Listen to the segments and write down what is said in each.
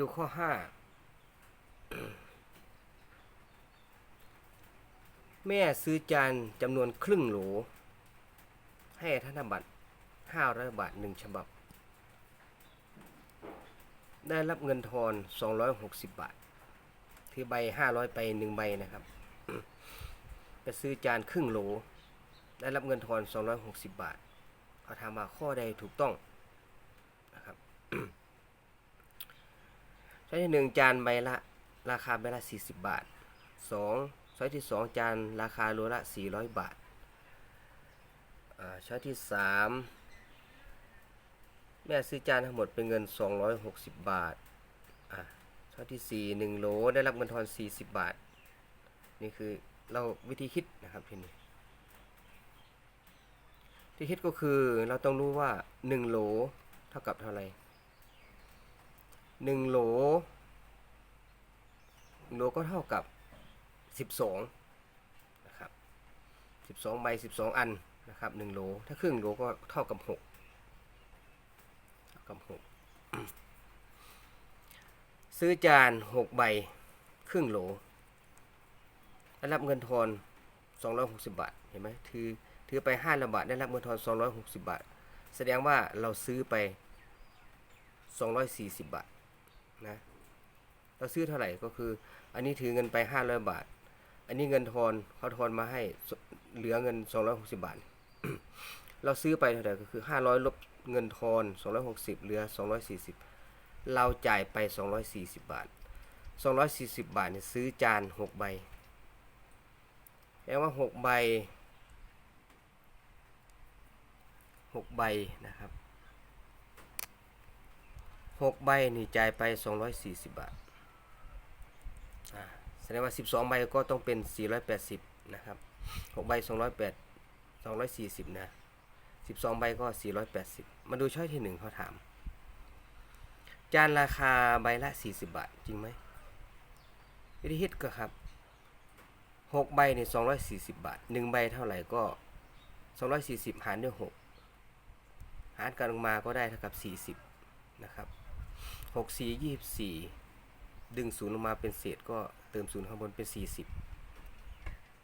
ดูข้อห้าแม่ซื้อจานจำนวนครึ่งโหล ให้ธนบัตรห้าร้อยบาทหนึ่งฉบับ ได้รับเงินทอนสองร้อยหกสิบบาท คือใบห้าร้อยไปหนึ่งใบนะครับ ไปซื้อจานครึ่งโหล ได้รับเงินทอนสองร้อยหกสิบบาทเขาถามว่าข้อใดถูกต้องนะครับ ช้ที่หนึ่งจานใบละราคาใบละสี่สิบบาทสองช้อที่สองจานราคาโลละสี่ร้อยบาทช้อที่สามแม่ซื้อจานทั้งหมดเป็นเงินสองร้อยหกสิบบาทช้อที่สี่หนึ่งโหลได้รับเงินทอนสี่สิบบาท นี่คือเราวิธีคิดนะครับทีนี้ที่คิดก็คือเราต้องรู้ว่าหนึ่งโหลเท่ากับเท่าไหร่ หนึ่งโหลโหลก็เท่ากับสิบสองนะครับสิบสองใบสิบสองอันนะครับหนึ่งโหลถ้าครึ่งโหลก็เท่ากับหกเท่ากับหกซื้อจานหกใบครึ่งโหลได้รับเงินทอนสองร้อยหกสิบบาท เห็นไหมถือถือไปห้าละบาท ได้รับเงินทอนสองร้อยหกสิบบาท แสดงว่าเราซื้อไปสองร้อยสี่สิบบาท นะเราซื้อเท่าไหร่ก็คือ อันนี้ถือเงินไปห้าร้อยบาท อันนี้เงินทอนเขาทอนมาให้เหลือเงินสองร้อยหกสิบาท เราซื้อไปเท่าไหร่ก็คือห้าร้อยลบเงินทอนสองร้อยหกสิบเหลือสองร้อยสี่สิบเราจ่ายไปสองร้อยสี่สิบบาทสองร้อยสี่สิบบาทเนี่ยซื้อจานหกใบแปลว่าหกใบหกใบนะครับ หกใบนี่จ่ายไป 240 บาทอ่าแสดงว่า 12 ใบก็ต้องเป็น 480 นะครับ6ใบ 208 240 นะ 12 ใบก็ 480 มาดูช้อยที่ 1เขาถาม จานราคาใบละ 40 บาท จริงไหมวิธีคิดก็ครับ 6 ใบนี่240 บาท 1 ใบเท่าไหร่ก็ 240 หารด้วย 6 หารกันออกมาก็ได้เท่ากับ 40นะครับ หกสี่ยี่สี่ดึงศูนย์ลงมาเป็นเศษก็เติมศูนย์ข้างบนเป็นสี่สิบ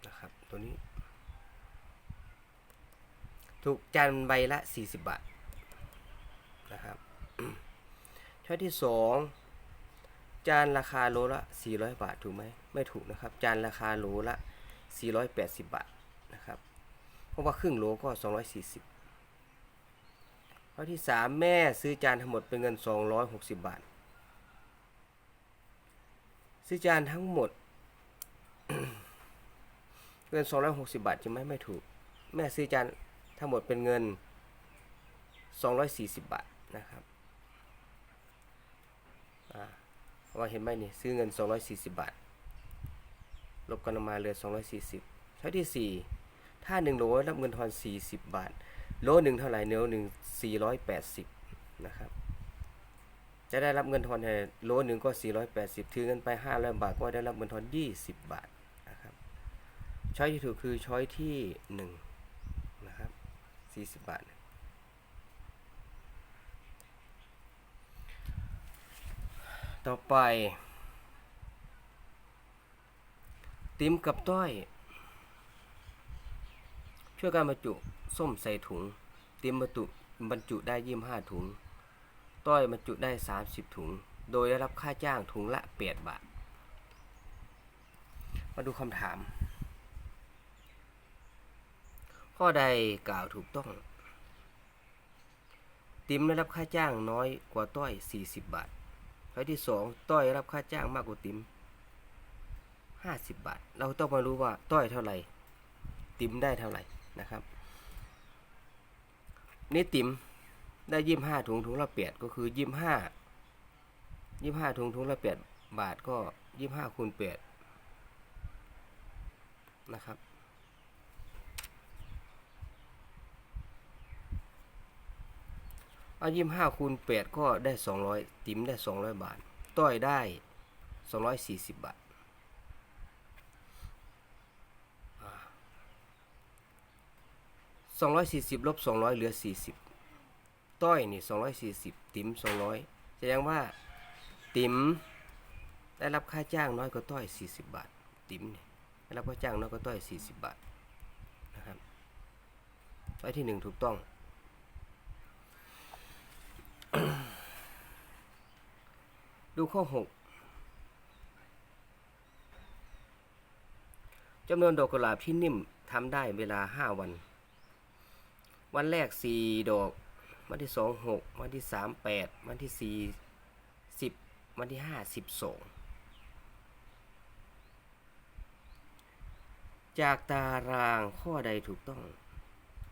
นะครับ ตัวนี้ ถูกจานใบละสี่สิบบาทนะครับช้อยที่สองจานราคาโลละสี่ร้อยบาทถูกไหมไม่ถูกนะครับ จานราคาโลละสี่ร้อยแปดสิบาทนะครับ เพราะว่าครึ่งโลก็ส องร้อยสี่สิบข้อที่สามแม่ซื้อจานทั้งหมดเป็นเงิน 260 บาท ซื้อจานทั้งหมด เงิน 260 บาทใช่ไหมไม่ถูก แม่ซื้อจานทั้งหมดเป็นเงิน 240 บาทนะครับว่าเห็นไหมนี่ซื้อเงิน 240 บาท ลบกันออกมาเหลือ 240ข้อที่สี่ถ้า1โหลรับเงินทอน 40 บาท โลหนึ่งเท่าไหร่เนื้อหนึ่งสี่ร้อยแปดสิบนะครับ จะได้รับเงินทอนแทนโลหนึ่งก็สี่ร้อยแปดสิบถือเงินไปห้าร้อยบาทก็ได้รับเงินทอนยี่สิบบาทนะครับช้อยที่ถูกคือช้อยที่หนึ่งนะครับสี่สิบบาทต่อไป ติมกับต้อย ช่วยการบรรจุส้มใส่ถุง เตรียมบรรจุบรรจุได้ยี่ห้าถุง ต้อยบรรจุได้ 30 ถุง โดยได้รับค่าจ้างถุงละ8บาท มาดูคำถาม ข้อใดกล่าวถูกต้อง ติมได้รับค่าจ้างน้อยกว่าต้อย 40 บาทข้อที่ 2 ต้อยได้รับค่าจ้างมากกว่าติม50 บาท เราต้องมารู้ว่าต้อยเท่าไหร่ ติมได้เท่าไหร่ นะครับนี่ติ๋มได้ยี่ห้าถุงถุงละแปดก็คือยี่ห้ายี่ห้าถุงถุงละแปดบาทก็ยี่ห้าคูณแปดนะครับเอายี่ห้าคูณแปดก็ได้สองร้อยติ๋มได้สองร้อยบาท ต้อยได้สองร้อยสี่สิบบาท สองร้อยสี่สิบลบสองร้อยเหลือสี่สิบต้อยนี่สองร้อยสี่สิบติ๋มสองร้อยแสดงว่าติ๋มได้รับค่าจ้างน้อยกว่าต้อย 40 บาท ติ๋มเนี่ยได้รับค่าจ้างน้อยกว่าต้อย 40 บาทนะครับช้อยที่หนึ่งถูกต้อง ดูข้อ 6จำนวนดอกกุหลาบที่นิ่มทำได้เวลา 5 วัน วันแรก4ดอก วันที่2 6วันที่3 8วันที่4 10วันที่5 12จากตารางข้อใดถูกต้อง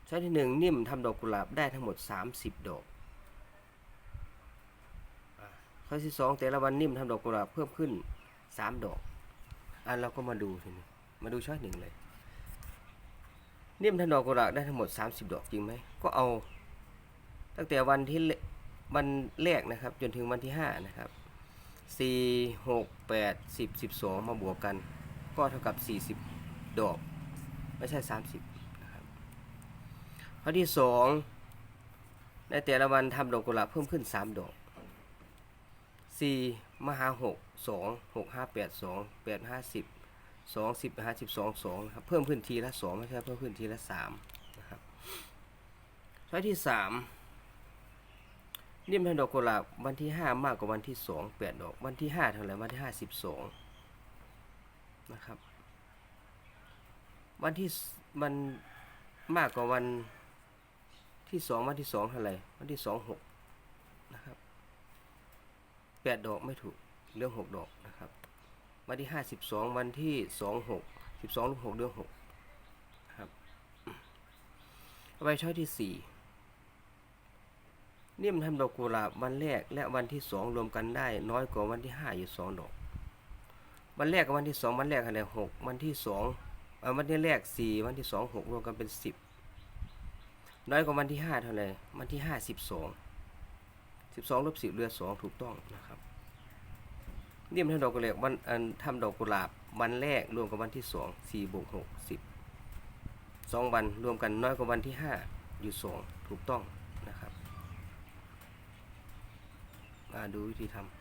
ช้อยที่1นิ่มทำดอกกุหลาบได้ทั้งหมด 30 ดอกข้อที่2แต่ละวันนิ่มทำดอกกุหลาบเพิ่มขึ้น 3 ดอก อันเราก็มาดูทีนี้มาดูช้อยหนึ่งเลย นิ่มทำดอกกุหลาบได้ทั้งหมด 30 ดอกจริงไหม ก็เอา ตั้งแต่วันที่วันแรกนะครับ จนถึงวันที่ 5 นะครับ 4 6 8 10 12 มาบวกกัน ก็เท่ากับ 40 ดอก ไม่ใช่ 30นะครับข้อที่ 2 ในแต่ละวันทำดอกกุหลาบเพิ่มขึ้น 3 ดอก 4 มหา 6 2 6 5 8 2 8 5 10 2 10 5 12 2นะครับเพิ่มขึ้นทีละ2ไม่ใช่เพิ่มขึ้นทีละ3นะครับข้อที่3นิ่มทำดอกกุหลาบวันที่5มากกว่าวันที่2 8ดอกวันที่5เท่าไหร่วันที่5 12นะครับ วันที่มันมากกว่าวันที่2วันที่2เท่าไหร่วันที่2 6นะครับ8ดอกไม่ถูกเรื่อง6ดอกนะครับ วันที่5 12วันที่2 6 12ลูก6เรื่อง6นะครับเอาไปช้อยที่4นิ่ยมันทำดอกกุหลาบวันแรกและวันที่สองรวมกันได้ น้อยกว่าวันที่ห้าอยู่สองดอก วันแรกกับวันที่สองวันแรกอะไรหกวันที่สองวันที่แรกสี่วันที่สองหกรวมกันเป็นสิบน้อยกว่าวันที่ห้าเท่าไหร่วันที่ห้าสิบสองสิบสองลบสิบเหลือสองถูกต้องนะครับ นิ่มทำดอกกุหลาบวันอันทำดอกกุหลาบวันแรกรวมกับวันที่สองสี่บวกหกสิบสองวันรวมกันน้อยกว่าวันที่ห้าอยู่สองถูกต้องนะครับมาดูวิธีทำ